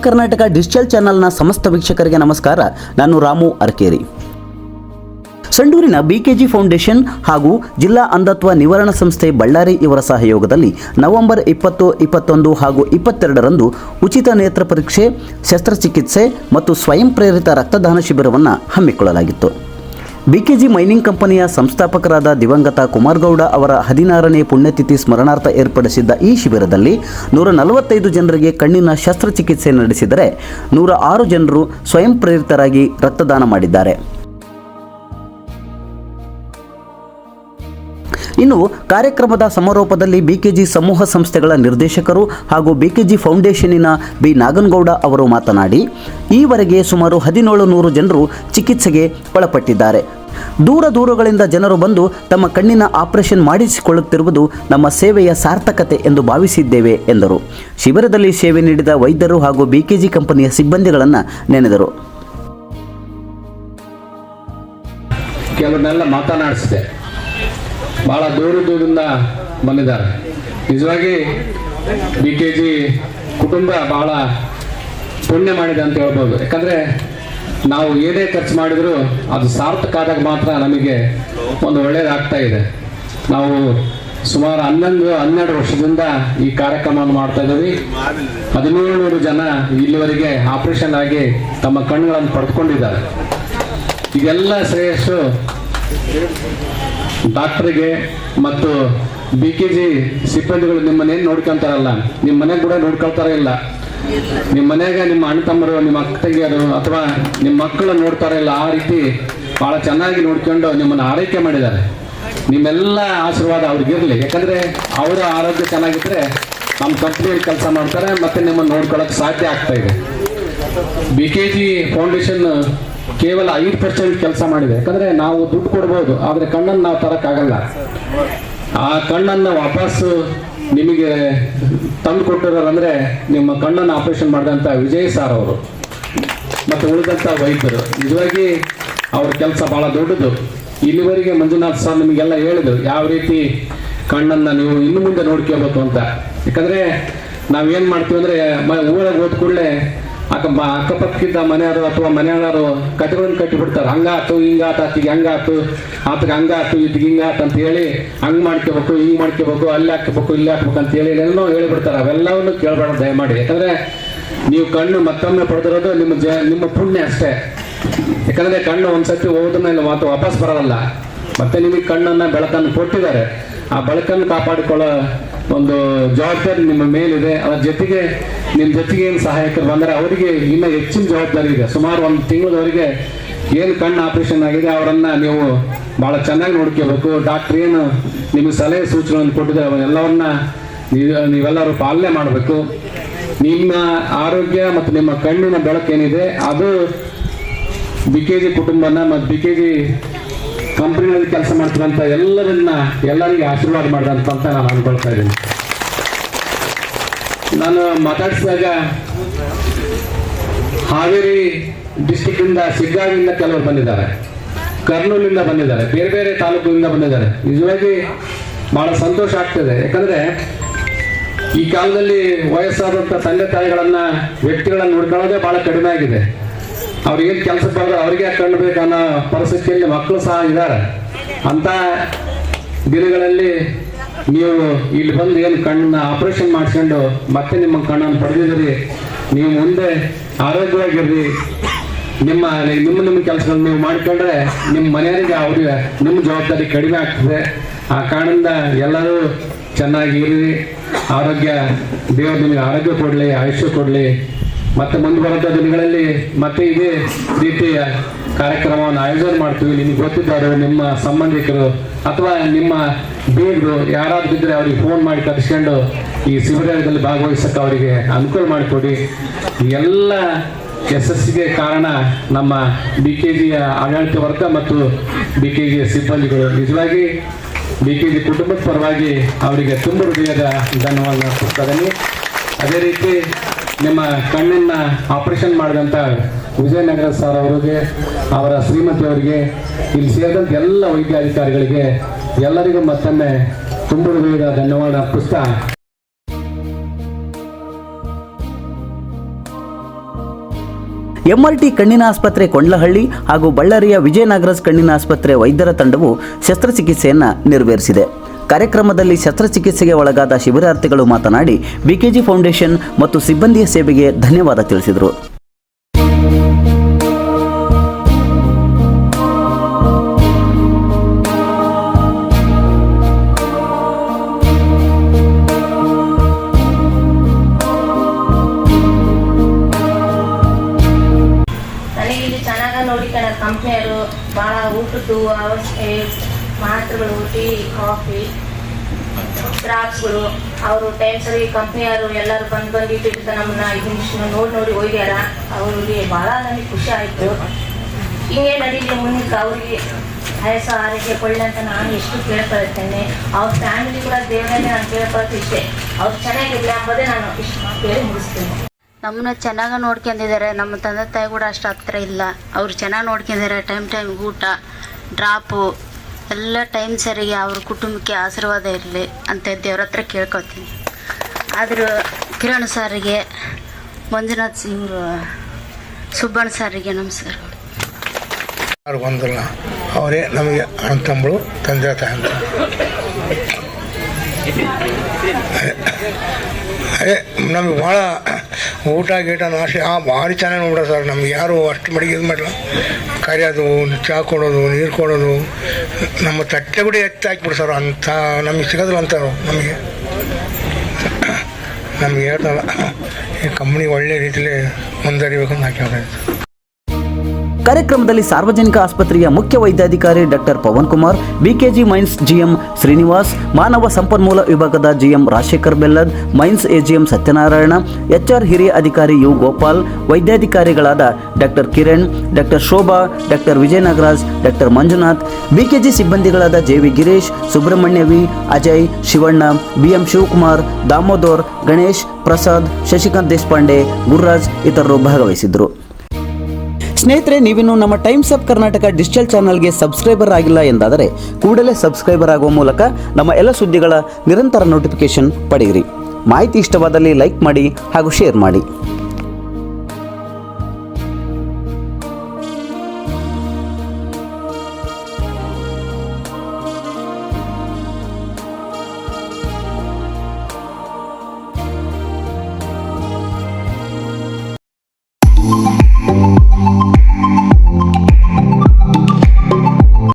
Karnataka digital ಚಾನೆಲ್ನ ಸಮಸ್ತ ವೀಕ್ಷಕರಿಗೆ ನಮಸ್ಕಾರ. ನಾನು ರಾಮು ಅರ್ಕೇರಿ. ಸಂಡೂರಿನ ಬಿಕೆಜಿ ಫೌಂಡೇಶನ್ ಹಾಗೂ ಜಿಲ್ಲಾ ಅಂಧತ್ವ ನಿವಾರಣಾ ಸಂಸ್ಥೆ ಬಳ್ಳಾರಿ ಇವರ ಸಹಯೋಗದಲ್ಲಿ ನವೆಂಬರ್ ಇಪ್ಪತ್ತು, ಇಪ್ಪತ್ತೊಂದು ಹಾಗೂ ಇಪ್ಪತ್ತೆರಡರಂದು ಉಚಿತ ನೇತ್ರ ಪರೀಕ್ಷೆ, ಶಸ್ತ್ರಚಿಕಿತ್ಸೆ ಮತ್ತು ಸ್ವಯಂ ಪ್ರೇರಿತ ರಕ್ತದಾನ ಶಿಬಿರವನ್ನು ಹಮ್ಮಿಕೊಳ್ಳಲಾಗಿತ್ತು. ಬಿಕೆಜಿ ಮೈನಿಂಗ್ ಕಂಪನಿಯ ಸಂಸ್ಥಾಪಕರಾದ ದಿವಂಗತ ಕುಮಾರ್ಗೌಡ ಅವರ ಹದಿನಾರನೇ ಪುಣ್ಯತಿಥಿ ಸ್ಮರಣಾರ್ಥ ಏರ್ಪಡಿಸಿದ್ದ ಈ ಶಿಬಿರದಲ್ಲಿ ನೂರ ನಲವತ್ತೈದು ಜನರಿಗೆ ಕಣ್ಣಿನ ಶಸ್ತ್ರಚಿಕಿತ್ಸೆ ನಡೆಸಿದರೆ ನೂರ ಆರು ಜನರು ಸ್ವಯಂ ಪ್ರೇರಿತರಾಗಿ ರಕ್ತದಾನ ಮಾಡಿದ್ದಾರೆ. ಇನ್ನು ಕಾರ್ಯಕ್ರಮದ ಸಮಾರೋಪದಲ್ಲಿ ಬಿಕೆಜಿ ಸಮೂಹ ಸಂಸ್ಥೆಗಳ ನಿರ್ದೇಶಕರು ಹಾಗೂ ಬಿಕೆಜಿ ಫೌಂಡೇಶನಿನ ಬಿ ನಾಗನಗೌಡ ಅವರು ಮಾತನಾಡಿ, ಈವರೆಗೆ ಸುಮಾರು ಹದಿನೇಳು ನೂರು ಜನರು ಚಿಕಿತ್ಸೆಗೆ ಒಳಪಟ್ಟಿದ್ದಾರೆ. ದೂರ ದೂರಗಳಿಂದ ಜನರು ಬಂದು ತಮ್ಮ ಕಣ್ಣಿನ ಆಪರೇಷನ್ ಮಾಡಿಸಿಕೊಳ್ಳುತ್ತಿರುವುದು ನಮ್ಮ ಸೇವೆಯ ಸಾರ್ಥಕತೆ ಎಂದು ಭಾವಿಸಿದ್ದೇವೆ, ಎಂದರು. ಶಿಬಿರದಲ್ಲಿ ಸೇವೆ ನೀಡಿದ ವೈದ್ಯರು ಹಾಗೂ ಬಿಕೆಜಿ ಕಂಪನಿಯ ಸಿಬ್ಬಂದಿಗಳನ್ನು ನೆನೆದರು. ಕೆಲವನ್ನೆಲ್ಲ ಮಾತನಾಡಿಸಿದೆ. ಭಾಳ ದೂರ ದೂರದಿಂದ ಬಂದಿದ್ದಾರೆ. ನಿಜವಾಗಿ ಬಿ ಕೆ ಜಿ ಕುಟುಂಬ ಬಹಳ ಪುಣ್ಯ ಮಾಡಿದೆ ಅಂತ ಹೇಳ್ಬೋದು. ಯಾಕಂದರೆ ನಾವು ಏನೇ ಖರ್ಚು ಮಾಡಿದರೂ ಅದು ಸಾರ್ಥಕ ಆದಾಗ ಮಾತ್ರ ನಮಗೆ ಒಂದು ಒಳ್ಳೆಯದಾಗ್ತಾ ಇದೆ. ನಾವು ಸುಮಾರು ಹನ್ನೊಂದು, ಹನ್ನೆರಡು ವರ್ಷದಿಂದ ಈ ಕಾರ್ಯಕ್ರಮವನ್ನು ಮಾಡ್ತಾ ಇದ್ದೀವಿ. ಹದಿನೇಳು ನೂರು ಜನ ಇಲ್ಲಿವರೆಗೆ ಆಪರೇಷನ್ ಆಗಿ ತಮ್ಮ ಕಣ್ಣುಗಳನ್ನು ಪಡೆದುಕೊಂಡಿದ್ದಾರೆ ಇದೆಲ್ಲ ಶ್ರೇಯಸ್ಸು ಡಾಕ್ಟ್ರಿಗೆ ಮತ್ತು ಬಿ ಕೆ ಜಿ ಸಿಬ್ಬಂದಿಗಳು ನಿಮ್ಮನ್ನೇನು ನೋಡ್ಕೊಂತಾರಲ್ಲ ನಿಮ್ಮ ಮನೆಗೆ ಕೂಡ ನೋಡ್ಕೊಳ್ತಾರ ಇಲ್ಲ. ನಿಮ್ಮ ಮನೆಗೆ ನಿಮ್ಮ ಅಣ್ಣ ತಮ್ಮರು, ನಿಮ್ಮ ಅಕ್ಕ ತಂಗಿಯರು ಅಥವಾ ನಿಮ್ಮ ಮಕ್ಕಳು ನೋಡ್ತಾರ ಇಲ್ಲ, ಆ ರೀತಿ ಭಾಳ ಚೆನ್ನಾಗಿ ನೋಡ್ಕೊಂಡು ನಿಮ್ಮನ್ನು ಆರೈಕೆ ಮಾಡಿದ್ದಾರೆ. ನಿಮ್ಮೆಲ್ಲ ಆಶೀರ್ವಾದ ಅವ್ರಿಗಿರಲಿ. ಯಾಕಂದ್ರೆ ಅವರ ಆರೋಗ್ಯ ಚೆನ್ನಾಗಿದ್ರೆ ನಮ್ಮ ಕಂಪ್ನಿಯಲ್ಲಿ ಕೆಲಸ ಮಾಡ್ತಾರೆ, ಮತ್ತೆ ನಿಮ್ಮನ್ನು ನೋಡ್ಕೊಳ್ಳೋಕೆ ಸಾಧ್ಯ ಆಗ್ತಾ ಇದೆ. ಬಿ ಕೆ ಜಿ ಫೌಂಡೇಶನ್ ಕೇವಲ ಐದು ಪರ್ಸೆಂಟ್ ಕೆಲಸ ಮಾಡಿದೆ. ಯಾಕಂದ್ರೆ ನಾವು ದುಡ್ಡು ಕೊಡ್ಬೋದು, ಆದ್ರೆ ಕಣ್ಣನ್ನು ನಾವು ತರಕ್ಕಾಗಲ್ಲ ಆ ಕಣ್ಣನ್ನು ವಾಪಸ್ ನಿಮಗೆ ತಂದು ಕೊಟ್ಟಿರೋದಂದ್ರೆ ನಿಮ್ಮ ಕಣ್ಣನ್ನು ಆಪರೇಷನ್ ಮಾಡಿದಂಥ ವಿಜಯ್ ಸಾರ್ ಅವರು. ಮತ್ತು ಉಳಿದಂಥ ವೈದ್ಯರು. ನಿಜವಾಗಿ ಅವ್ರ ಕೆಲಸ ಬಹಳ ದೊಡ್ಡದು. ಇಲ್ಲಿವರೆಗೆ ಮಂಜುನಾಥ್ ಸರ್ ನಿಮಗೆಲ್ಲ ಹೇಳಿದ್ರು, ಯಾವ ರೀತಿ ಕಣ್ಣನ್ನು ನೀವು ಇನ್ನು ಮುಂದೆ ನೋಡ್ಕೋಬೇಕು ಅಂತ. ಯಾಕಂದ್ರೆ ನಾವೇನ್ ಮಾಡ್ತೀವಿ ಅಂದ್ರೆ ಊರಾಗ ಹೋದ ಅಕ್ಕ ಮ- ಅಕ್ಕಪಕ್ಕದ ಮನೆಯವರು ಅಥವಾ ಮನೆಯವರು ಕಥೆಗಳನ್ನು ಕಟ್ಟಿಬಿಡ್ತಾರೆ. ಹಂಗಾತು, ಹಿಂಗಾತ ಆತಿಗೆ ಹಂಗಾತು, ಆತಗೆ ಹಂಗಾತು ಇದ್ಗೆ ಹಿಂಗಾತು ಅಂತ ಹೇಳಿ ಹಂಗ್ ಮಾಡ್ಕೋಬೇಕು, ಹಿಂಗ್ ಮಾಡ್ಕೋಬೇಕು, ಅಲ್ಲಿ ಹಾಕ್ಬೇಕು, ಇಲ್ಲಿ ಹಾಕ್ಬೇಕು ಅಂತ ಹೇಳಿ ಏನೋ ಹೇಳಿಬಿಡ್ತಾರೆ. ಅವೆಲ್ಲವನ್ನು ಕೇಳಬೇಡ, ದಯಮಾಡಿ. ಯಾಕಂದ್ರೆ ನೀವು ಕಣ್ಣು ಮತ್ತೊಮ್ಮೆ ಪಡೆದಿರೋದು ನಿಮ್ಮ ಜ ನಿಮ್ಮ ಪುಣ್ಯ ಅಷ್ಟೇ. ಯಾಕಂದ್ರೆ ಕಣ್ಣು ಒಂದ್ಸತಿ ಮೇಲೆ ಮಾತು ವಾಪಸ್ ಬರೋಲ್ಲ. ಮತ್ತೆ ನಿಮಗೆ ಕಣ್ಣನ್ನ ಬೆಳಕನ್ನು ಕೊಟ್ಟಿದ್ದಾರೆ. ಆ ಬೆಳಕನ್ನು ಕಾಪಾಡಿಕೊಳ್ಳೋ ಒಂದು ಜವಾಬ್ದಾರಿ ನಿಮ್ಮ ಮೇಲಿದೆ. ಅದರ ಜೊತೆಗೆ ನಿಮ್ಮ ಜೊತೆಗೆ ಏನು ಸಹಾಯಕರು ಬಂದರೆ ಅವರಿಗೆ ಇನ್ನೂ ಹೆಚ್ಚಿನ ಜವಾಬ್ದಾರಿ ಇದೆ. ಸುಮಾರು ಒಂದು ತಿಂಗಳವರೆಗೆ ಏನು ಕಣ್ಣು ಆಪರೇಷನ್ ಆಗಿದೆ, ಅವರನ್ನು ನೀವು ಬಹಳ ಚೆನ್ನಾಗಿ ನೋಡ್ಕೋಬೇಕು. ಡಾಕ್ಟರ್ ಏನು ನಿಮಗೆ ಸಲಹೆ ಸೂಚನೆಗಳನ್ನು ಕೊಟ್ಟಿದೆ ಅವನ್ನೆಲ್ಲವನ್ನ ನೀವು, ನೀವೆಲ್ಲರೂ ಪಾಲನೆ ಮಾಡಬೇಕು. ನಿಮ್ಮ ಆರೋಗ್ಯ ಮತ್ತು ನಿಮ್ಮ ಕಣ್ಣಿನ ಬೆಳಕೇನಿದೆ ಅದು ಬಿ ಕೆ ಜಿ ಕುಟುಂಬನ ಮತ್ತು ಬಿ ಕೆ ಜಿ ಕಂಪ್ನಿಗಳಲ್ಲಿ ಕೆಲಸ ಮಾಡ್ತಿರೋಂಥ ಎಲ್ಲರನ್ನ ಎಲ್ಲರಿಗೆ ಆಶೀರ್ವಾದ ಮಾಡಿದಂತ ನಾನು ಅನ್ಕೊಳ್ತಾ ಇದ್ದೀನಿ. ನಾನು ಮಾತಾಡಿಸಿದಾಗ ಹಾವೇರಿ ಡಿಸ್ಟಿಕ್ ಇಂದ ಸಿಗ್ಗಾವಿಂದ ಕೆಲವರು ಬಂದಿದ್ದಾರೆ. ಕರ್ನೂಲಿಂದ ಬಂದಿದ್ದಾರೆ. ಬೇರೆ ಬೇರೆ ತಾಲೂಕುಗಳಿಂದ ಬಂದಿದ್ದಾರೆ. ನಿಜವಾಗಿ ಬಹಳ ಸಂತೋಷ ಆಗ್ತದೆ. ಯಾಕಂದ್ರೆ ಈ ಕಾಲದಲ್ಲಿ ವಯಸ್ಸಾದಂಥ ತಂದೆ ತಾಯಿಗಳನ್ನ ವ್ಯಕ್ತಿಗಳನ್ನ ನೋಡ್ಕೊಳ್ಳೋದೇ ಬಹಳ ಕಡಿಮೆ ಆಗಿದೆ. ಅವ್ರಿಗೇನು ಕೆಲಸ ಬರೋದು ಅವ್ರಿಗೆ ಕಣ್ಣು ಬೇಕನ್ನೋ ಪರಿಸ್ಥಿತಿಯಲ್ಲಿ ಮಕ್ಕಳು ಸಹ ಇದ್ದಾರೆ. ಅಂತ ದಿನಗಳಲ್ಲಿ ನೀವು ಇಲ್ಲಿ ಬಂದು ಏನು ಕಣ್ಣನ್ನ ಆಪರೇಷನ್ ಮಾಡಿಸ್ಕೊಂಡು ಮತ್ತೆ ನಿಮ್ಮ ಕಣ್ಣನ್ನು ಪಡೆದಿದ್ದೀರಿ ನೀವು ಮುಂದೆ ಆರೋಗ್ಯವಾಗಿರ್ರಿ. ನಿಮ್ಮ ನಿಮ್ಮ ನಿಮ್ಮ ಕೆಲಸಗಳನ್ನ ನೀವು ಮಾಡಿಕೊಂಡ್ರೆ ನಿಮ್ಮ ಮನೆಯವರಿಗೆ ಅವ್ರಿಗೆ ನಿಮ್ಮ ಜವಾಬ್ದಾರಿ ಕಡಿಮೆ ಆಗ್ತದೆ. ಆ ಕಾರಣದಿಂದ ಎಲ್ಲರೂ ಚೆನ್ನಾಗಿ ಇರಿ ಆರೋಗ್ಯ, ದೇವರು ನಿಮಗೆ ಆರೋಗ್ಯ ಕೊಡಲಿ, ಆಯುಷ್ಯ ಕೊಡಲಿ. ಮತ್ತೆ ಮುಂದೆ ದಿನಗಳಲ್ಲಿ ಮತ್ತೆ ಇದೇ ರೀತಿಯ ಕಾರ್ಯಕ್ರಮವನ್ನು ಆಯೋಜನೆ ಮಾಡ್ತೀವಿ. ನಿಮಗೆ ಗೊತ್ತಿದ್ದಾರೆ ನಿಮ್ಮ ಸಂಬಂಧಿಕರು ಅಥವಾ ನಿಮ್ಮ ಬೀಗರು ಯಾರಾದ್ರೂ ಇದ್ರೆ ಅವ್ರಿಗೆ ಫೋನ್ ಮಾಡಿ ಕರೆಸ್ಕೊಂಡು ಈ ಶಿಬಿರದಲ್ಲಿ ಭಾಗವಹಿಸಕ್ಕೆ ಅವರಿಗೆ ಅನುಕೂಲ ಮಾಡಿಕೊಡಿ. ಎಲ್ಲ ಯಶಸ್ಸಿಗೆ ಕಾರಣ ನಮ್ಮ ಬಿ ಕೆ ಜಿಯ ಆಡಳಿತ ವರ್ಗ ಮತ್ತು ಬಿ ಕೆ ಜಿಯ ಸಿಬ್ಬಂದಿಗಳು. ನಿಜವಾಗಿ ಬಿ ಕೆ ಜಿ ಕುಟುಂಬದ ಪರವಾಗಿ ಅವರಿಗೆ ತುಂಬ ಹೃದಯದ ಧನ್ಯವಾದ ಅದೇ ರೀತಿ ನಿಮ್ಮ ಕಣ್ಣನ್ನ ಆಪರೇಷನ್ ಮಾಡಿದಂಥ ವಿಜಯನಗರ ಸರ್ ಅವರಿಗೆ, ಅವರ ಶ್ರೀಮತಿ ಅವರಿಗೆ, ಇಲ್ಲಿ ಸೇರಿದಂಥ ಎಲ್ಲ ವೈದ್ಯಾಧಿಕಾರಿಗಳಿಗೆ ಎಲ್ಲರಿಗೂ ಮತ್ತೊಮ್ಮೆ ತುಂಬ ಹೃದಯದ ಧನ್ಯವಾದ ಅರ್ಪಿಸ್ತಾ ಎಂಆರ್ಟಿ ಕಣ್ಣಿನ ಆಸ್ಪತ್ರೆ ಕೊಂಡ್ಲಹಳ್ಳಿ ಹಾಗೂ ಬಳ್ಳಾರಿಯ ವಿಜಯನಗರಸ್ ಕಣ್ಣಿನ ಆಸ್ಪತ್ರೆ ವೈದ್ಯರ ತಂಡವು ಶಸ್ತ್ರಚಿಕಿತ್ಸೆಯನ್ನು ನೆರವೇರಿಸಿದೆ. ಕಾರ್ಯಕ್ರಮದಲ್ಲಿ ಶಸ್ತ್ರಚಿಕಿತ್ಸೆಗೆ ಒಳಗಾದ ಶಿಬಿರಾರ್ಥಿಗಳು ಮಾತನಾಡಿ, ಬಿಕೆಜಿ ಫೌಂಡೇಶನ್ ಮತ್ತು ಸಿಬ್ಬಂದಿಯ ಸೇವೆಗೆ ಧನ್ಯವಾದ ತಿಳಿಸಿದರು. ಕಂಪ್ನಿಯರು ಕಂಪ್ನಿಯವರು ಭಾಳ ಊಟದ್ದು ಅವಶ್ಯ ಮಾತ್ರೆಗಳು ಟೀ ಕಾಫಿ ಕ್ರಾಪ್ಸ್ಗಳು ಅವರು ಟೈಮ್ ಸರಿ ಕಂಪ್ನಿಯವರು ಎಲ್ಲರೂ ಬಂದು ಬಂದು ಇಟ್ಟಿರ್ತಾರೆ ನಮ್ಮನ್ನ ನಿಮಿಷ ನೋಡಿ ನೋಡಿ ಹೋಗ್ಯಾರ ಅವ್ರಿಗೆ ಭಾಳ ನನಗೆ ಖುಷಿ ಆಯಿತು. ಹಿಂಗೆ ನಡೀಲಿ ಮುಂದಕ್ಕೆ ಅವ್ರಿಗೆ ಆಯಸ ಆರೋಗ್ಯ, ಕೊಳ್ಳಿ ಅಂತ ನಾನು ಎಷ್ಟು ಕೇಳ್ಕೊಳ್ತೇನೆ. ಅವ್ರ ಫ್ಯಾಮಿಲಿ ಕೂಡ ದೇವರನ್ನೇ ನಾನು ಕೇಳ್ಕೊಳ್ತಿದ್ದೆ ಅವ್ರು ಚೆನ್ನಾಗಿರಲಿ ಅಂಬೋದೇ ನಾನು ಇಷ್ಟು ಕೇಳಿ ಮುಗಿಸ್ತೀನಿ. ನಮ್ಮನ್ನ ಚೆನ್ನಾಗಿ ನೋಡ್ಕೊಂಡಿದ್ದಾರೆ. ನಮ್ಮ ತಂದೆ ತಾಯಿ ಕೂಡ ಅಷ್ಟು ಹತ್ರ ಇಲ್ಲ. ಅವ್ರು ಚೆನ್ನಾಗಿ ನೋಡ್ಕೊಂಡಿದ್ದಾರೆ. ಟೈಮ್ ಟೈಮ್, ಊಟ ಡ್ರಾಪು ಎಲ್ಲ ಟೈಮ್ ಸರಿಗೆ ಅವ್ರ ಕುಟುಂಬಕ್ಕೆ ಆಶೀರ್ವಾದ ಇರಲಿ ಅಂತ ದೇವ್ರ ಹತ್ರ ಕೇಳ್ಕೊತೀನಿ ಆದರೂ ಕಿರಣ್ ಸಾರಿಗೆ ಮಂಜುನಾಥ್ ಇವರು, ಸುಬ್ಬಣ್ಣ ಸಾರಿಗೆ ನಮಸ್ಕಾರ. ಯಾರು ಬಂದಿಲ್ಲ, ಅವರೇ ನಮಗೆ ಅಣ್ಣ ತಮ್ಮಳು, ತಂದೆ ತಾಯಿ ಅಂತ ಅದೇ, ನಮಗೆ ಭಾಳ ಊಟ ಗೀಟ ನಾಶ. ಆ, ಭಾರಿ ಚೆನ್ನಾಗಿ ನೋಡ್ಬಿಡ ಸರ್, ನಮ್ಗೆ ಯಾರು ಅಷ್ಟು ಮಡಿಗೆ ಇದು ಮಾಡಲ್ಲ ಕರೆಯೋದು ಚಹಾ ಕೊಡೋದು, ನೀರು ಕೊಡೋದು. ನಮ್ಮ ತಟ್ಟೆ ಕೂಡ ಎತ್ತಿ ಹಾಕ್ಬಿಡು ಸರ್ ಅಂಥ ನಮಗೆ ಸಿಗೋದಿಲ್ಲ ಅಂತಾರು ನಮಗೆ. ನಮ್ಗೆ ಹೇಳ್ತಲ್ಲ ಈ ಕಂಪ್ನಿ ಒಳ್ಳೆ ರೀತಿಯಲ್ಲಿ ಮುಂದುವರಿಬೇಕಂತ ಹಾಕಿ ಕಾರ್ಯಕ್ರಮದಲ್ಲಿ ಸಾರ್ವಜನಿಕ ಆಸ್ಪತ್ರೆಯ ಮುಖ್ಯ ವೈದ್ಯಾಧಿಕಾರಿ doctor Pavan Kumar, BKG mines GM Srinivas, ಮಾನವ ಸಂಪನ್ಮೂಲ ವಿಭಾಗದ GM Rajashekar Bellad, mines AGM Satyanarayana, HR ಹಿರಿಯ ಅಧಿಕಾರಿ U Gopal, ವೈದ್ಯಾಧಿಕಾರಿಗಳಾದ doctor Kiran, doctor Shobha, doctor Vijaya Nagaraj doctor Manjunath, BKG ಸಿಬ್ಬಂದಿಗಳಾದ JV Girish, Subrahmanya V Ajay, Shivanna, BM Shivakumar, Damodar, Ganesh Prasad, Shashikant Deshpande, Gururaj ಇತರರು ಭಾಗವಹಿಸಿದ್ದರು. ಸ್ನೇಹಿತರೆ, ನೀವಿನ್ನು ನಮ್ಮ Times of Karnataka digital ಚಾನಲ್ಗೆ subscriber ಆಗಿಲ್ಲ ಎಂದಾದರೆ ಕೂಡಲೇ ಸಬ್ಸ್ಕ್ರೈಬರ್ ಆಗುವ ಮೂಲಕ ನಮ್ಮ ಎಲ್ಲ ಸುದ್ದಿಗಳ ನಿರಂತರ ನೋಟಿಫಿಕೇಶನ್ ಪಡೆಯಿರಿ. ಮಾಹಿತಿ ಇಷ್ಟವಾದಲ್ಲಿ ಲೈಕ್ ಮಾಡಿ ಹಾಗೂ ಶೇರ್ ಮಾಡಿ.